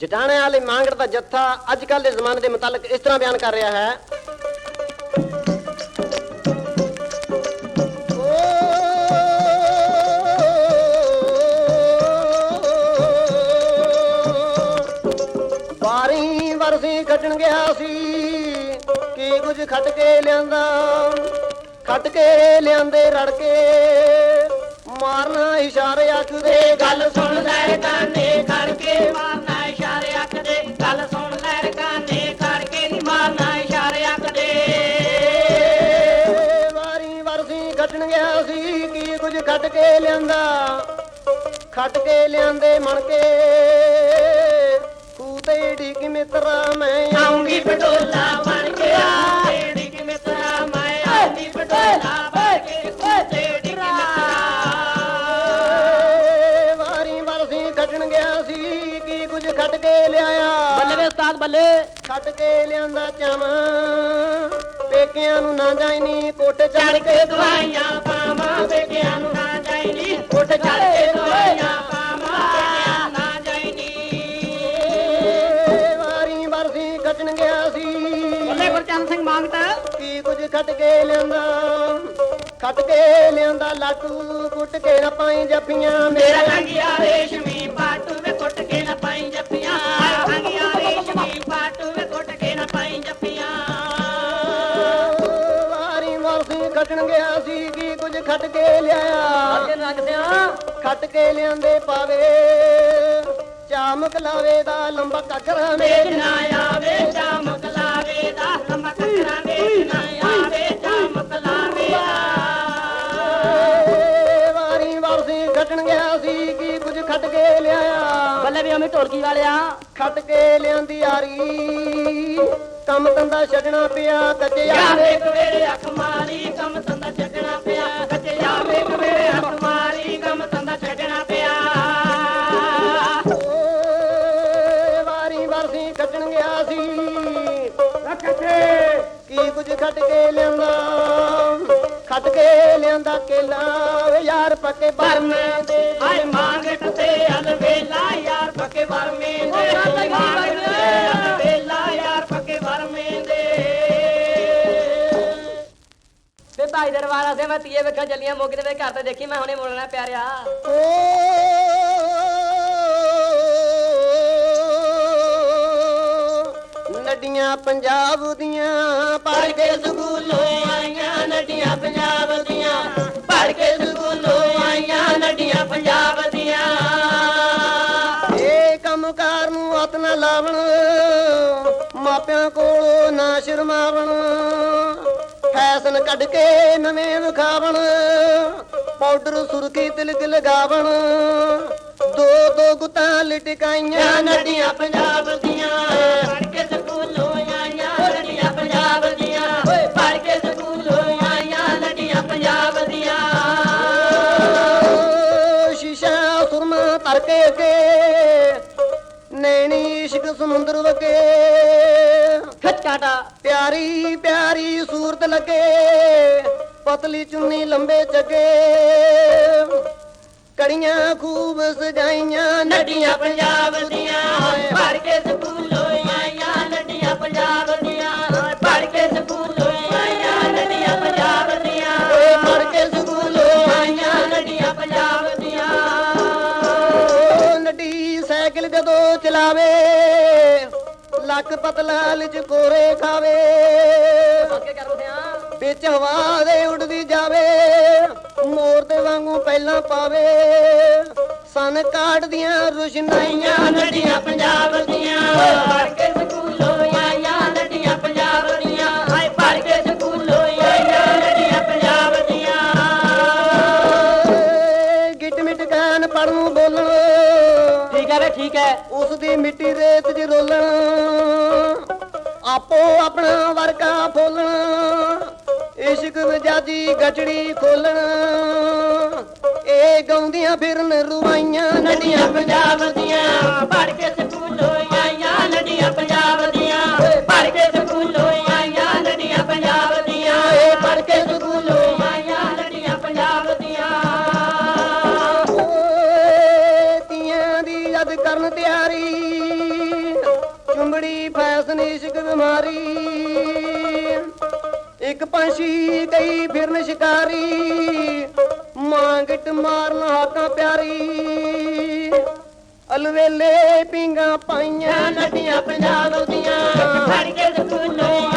ਜਟਾਣੇ ਵਾਲੇ ਮਾਂਗੜ ਦਾ ਜੱਥਾ ਅੱਜ ਕੱਲ ਦੇ ਜ਼ਮਾਨੇ ਦੇ ਮੁਤਲਕ ਇਸ ਤਰ੍ਹਾਂ ਬਿਆਨ ਕਰ ਰਿਹਾ ਹੈ। ਬਾਰੀ ਵਰਸੀ ਖੱਟਣ ਗਿਆ ਸੀ, ਕੀ ਕੁਝ ਖੱਟ ਕੇ ਲਿਆਂਦਾ? ਖੱਟ ਕੇ ਲਿਆਂਦੇ ਰੜ ਕੇ, ਮਾਰਨਾ ਇਸ਼ਾਰੇ ਅੱਖ ਗੱਲ ਸੁਣ ਲੈ, ਕਾਨੇ ਖੜ ਕੇ ਮਾਰਨਾ ਖੱਟ ਕੇ ਲਿਆਂਦੇ ਮਣ ਕੇ ਕੂਤੇ ਢੀਕ ਮਿੱਤਰਾ ਮੈਂ ਆਉਂਗੀ ਪਟੋਲਾ ਬਣ ਕੇ। ਆ ਤੇੜੀ ਕਿ ਮਿੱਤਰਾ ਮੈਂ ਆਉਂਗੀ ਪਟੋਲਾ ਬਣ ਕੇ। ਤੇੜੀ ਕਿ ਮਿੱਤਰਾ। ਵਾਰੀ ਵਰਸੀ ਖੱਟਣ ਗਿਆ ਸੀ ਕੀ ਕੁਝ ਖੱਟ ਕੇ ਲਿਆਇਆ? ਬੱਲੇ ਵੇ ਉਸਤਾਦ ਬੱਲੇ। ਖੱਟ ਕੇ ਲਿਆਂਦਾ ਚਮ ਪੇਕਿਆਂ ਨੂੰ ਨਾ ਜਾਈਨੀ ਕੋਟ ਚੜ ਕੇ ਦਵਾਈਆਂ ਪਾਵਾਂ। ਵੇਖਿਆ ਨੂੰ ਨਾ ਜਾਈਨੀ ਉੱਠ ਚੜ ਕੇ ਦਵਾਈਆਂ ਖੱਟ ਕੇ ਲਿਆਂਦਾ ਖੱਟ ਕੇ ਲਿਆਂਦਾ ਲਾਟੂ ਕੁੱਟ ਕੇ ਨਾ ਪਾਈ ਜੱਫੀਆਂ ਮੇਰਾ। ਅੰਗਿਆ ਰੇਸ਼ਮੀ ਪਾਟੂ ਵੇ ਕੁੱਟ ਕੇ ਨਾ ਪਾਈ ਜੱਫੀਆਂ। ਅੰਗਿਆ ਰੇਸ਼ਮੀ ਪਾਟੂ ਵੇ ਕੁੱਟ ਕੇ ਨਾ ਪਾਈ ਜੱਫੀਆਂ। ਵਾਰੀ ਵਰਸੀ ਖੱਟਣ ਗਿਆ ਸੀ ਕੀ ਕੁਝ ਖੱਟ ਕੇ ਲਿਆਇਆ। ਖੱਟ ਕੇ ਲਿਆਂਦੇ ਪਾਵੇ। ਚਾਮਕ ਲਾਵੇ ਦਾ ਲੰਬਾ ਕੱਕਰਾ ਮੇਜ ਵੇਚਣਾ ਆਵੇ ਚਮਕ ਵੀ ਅਮੀ ਢੋਲਕੀ ਵਾਲਿਆ। ਖੱਟ ਕੇ ਲਿਆਂਦੀ ਯਾਰੀ ਕੰਮ ਧੰਦਾ ਛੱਡਣਾ ਪਿਆ ਕੱਚੇ ਯਾਰੇ ਯਾਰੇ ਕਵੇਰੇ ਅੱਖ ਮਾਰੀ ਕੰਮ ਧੰਦਾ ਛੱਡਣਾ ਪਿਆ ਕੱਚੇ ਯਾਰੇ ਕਵੇਰੇ ਅੱਖ ਮਾਰੀ ਕੰਮ ਧੰਦਾ ਛੱਡਣਾ ਪਿਆ। ਵਾਰੀ ਵਰਸੀ ਖੱਟਣ ਗਿਆ ਸੀ। ਕੀ ਕੁਝ ਖੱਟ ਕੇ ਲਿਆਂਦਾ? ਖੱਟ ਕੇ ਲਿਆਂਦਾ ਕੇਲਾ। ਵੇ ਯਾਰ ਪੱਕੇ ਬਰਮੇ ਦੇ। ਆਏ ਮੰਗਟ ਭਾਈ ਦਰਬਾਰਾ ਸੇ ਮੈਂ ਤੀਏ ਵੇਖਾਂ ਚੱਲੀਆਂ ਮੋਗੇ ਦੇ ਘਰ ਤੇ ਦੇਖੀ, ਮੈਂ ਹੁਣੇ ਮੁੜਨਾ ਪਿਆਰਿਆ। ਓ ਨੱਡੀਆਂ ਪੰਜਾਬ ਦੀਆਂ ਪੜ ਕੇ ਸਕੂਲੋਂ ਆਈਆਂ ਨੱਡੀਆਂ ਪੰਜਾਬ ਦੀਆਂ ਪੜ ਕੇ ਸਕੂਲੋਂ ਆਈਆਂ ਨੱਡੀਆਂ ਪੰਜਾਬ ਦੀਆਂ। ਇਹ ਕੰਮਕਾਰ ਨੂੰ ਹੱਥ ਨਾ ਲਾਵਣ, ਮਾਪਿਆਂ ਕੋਲੋਂ ਨਾ ਸ਼ਰਮਾਵਣ। ਫੈਸ਼ਨ ਕੱਢ ਕੇ ਨਵੇਂ ਵਿਖਾਵਣ ਪਾਊਡਰ ਸੁਰਖੀ ਤਿਲਕ ਲਗਾਵਣ ਦੋ ਦੋ ਗੁੱਤਾਂ ਲਟਕਾਈਆਂ ਨੱਡੀਆਂ ਪੰਜਾਬ ਦੀਆਂ। ਪੜ ਕੇ ਸਕੂਲੋਂ ਆਈਆਂ ਨੱਡੀਆਂ ਪੰਜਾਬ ਦੀਆਂ। ਓਏ। ਪੜ ਕੇ ਸਕੂਲੋਂ ਆਈਆਂ ਨੱਡੀਆਂ ਪੰਜਾਬ ਦੀਆਂ। ਸ਼ੀਸ਼ਾ ਸੁਰਮਾ ਤਰ ਕੇ ਅੱਗੇ ਨੈਣੀ ਇਸ਼ਕ ਸਮੁੰਦਰ ਵਗੇ। ਖਚਕਾਟਾ ਪਿਆਰੀ ਪਿਆਰੀ ਸੂਰਤ ਲੱਗੇ ਪਤਲੀ ਚੁੰਨੀ ਲੰਬੇ ਚੱਗੇ ਕੜੀਆਂ ਖੂਬ ਸਜਾਈਆਂ ਨੱਡੀਆਂ ਪੰਜਾਬ ਦੀਆਂ। ਪੜ ਕੇ ਸਕੂਲੋਂ ਆਈਆਂ ਨੱਡੀਆਂ ਪੰਜਾਬ ਦੀਆਂ। ਪੜ ਕੇ ਸਕੂਲੋਂ ਆਈਆਂ ਨੱਡੀਆਂ ਪੰਜਾਬ ਦੀਆਂ। ਓਏ ਪੜ ਕੇ ਸਕੂਲੋਂ ਆਈਆਂ ਨੱਡੀਆਂ ਪੰਜਾਬ ਦੀਆਂ। ਓ ਨੱਡੀ ਸਾਈਕਲ ਜਦੋਂ ਚਲਾਵੇ ਲੱਕ ਪਤਲਾ ਲਿਜ ਕੋਰੇ ਖਾਵੇ। ਵਿੱਚ ਹਵਾ ਦੇ ਉੱਡਦੀ ਜਾਵੇ ਮੋਰ ਦੇ ਵਾਂਗੂ ਪਹਿਲਾਂ ਪਾਵੇ। ਸਨ ਰੁਸ਼ਨਾਈਆਂ ਪੰਜਾਬ ਦੀਆਂ। ਪੜ ਕੇ ਸਕੂਲੋਂ ਆਈਆਂ ਨੱਡੀਆਂ ਪੰਜਾਬ ਦੀਆਂ। ਹਾਏ ਪੜ ਕੇ ਸਕੂਲੋਂ ਪੰਜਾਬ ਦੀਆਂ। ਨੂੰ ਬੋਲਣ ਠੀਕ ਠੀਕ ਹੈ। ਉਸ ਦੀ ਮਿੱਟੀ ਰੇਤ 'ਚ ਰੋਲਣ ਆਪੋ ਆਪਣਾ ਵਰਗਾ ਫੋਲਣਾ ਇਸ਼ਕ ਮਜਾਜੀ ਗਟੜੀ ਖੋਲਣ ਇਹ ਗਾਉਂਦੀਆਂ ਫਿਰਨ ਰੁਵਾਈਆਂ ਨਦੀਆਂ ਪੰਜਾਬ ਦੀਆਂ ਪੜ ਕੇ ਜਦ ਕਰਨ ਤਿਆਰੀ ਇਤਨੀ ਇਸ਼ਕ ਬਿਮਾਰੀ। ਇੱਕ ਪੰਛੀ ਗਈ ਫਿਰਨ ਸ਼ਿਕਾਰੀ ਮਾਂਗਟ ਮਾਰਨ ਹਾਕਾਂ ਪਿਆਰੀ। ਅਲਵੇਲੇ ਪਿੰਗਾ ਪਾਈਆਂ ਨੱਡੀਆਂ ਪੰਜਾਬ ਦੀਆਂ ਪੜ ਕੇ ਸਕੂਲੋਂ